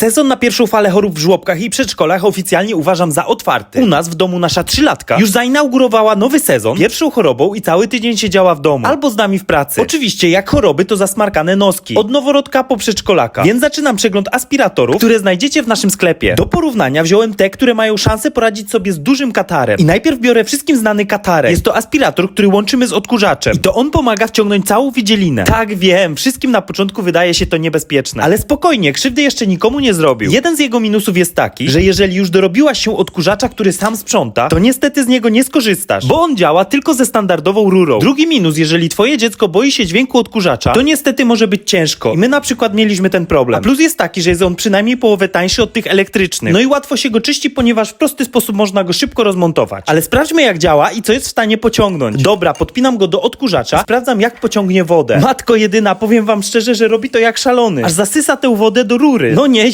Sezon na pierwszą falę chorób w żłobkach i przedszkolach oficjalnie uważam za otwarty. U nas w domu nasza trzylatka już zainaugurowała nowy sezon, pierwszą chorobą i cały tydzień siedziała w domu. Albo z nami w pracy. Oczywiście jak choroby to zasmarkane noski. Od noworodka po przedszkolaka. Więc zaczynam przegląd aspiratorów, które znajdziecie w naszym sklepie. Do porównania wziąłem te, które mają szansę poradzić sobie z dużym katarem. I najpierw biorę wszystkim znany katarek. Jest to aspirator, który łączymy z odkurzaczem. I to on pomaga wciągnąć całą wydzielinę. Tak wiem, wszystkim na początku wydaje się to niebezpieczne. Ale spokojnie, krzywdy jeszcze nikomu nie zrobił. Jeden z jego minusów jest taki, że jeżeli już dorobiłaś się odkurzacza, który sam sprząta, to niestety z niego nie skorzystasz, bo on działa tylko ze standardową rurą. Drugi minus, jeżeli twoje dziecko boi się dźwięku odkurzacza, to niestety może być ciężko. I my na przykład mieliśmy ten problem. A plus jest taki, że jest on przynajmniej połowę tańszy od tych elektrycznych. No i łatwo się go czyści, ponieważ w prosty sposób można go szybko rozmontować. Ale sprawdźmy jak działa i co jest w stanie pociągnąć. Dobra, podpinam go do odkurzacza, sprawdzam jak pociągnie wodę. Matko jedyna, powiem wam szczerze, że robi to jak szalony. Aż zasysa tę wodę do rury. No nieźle.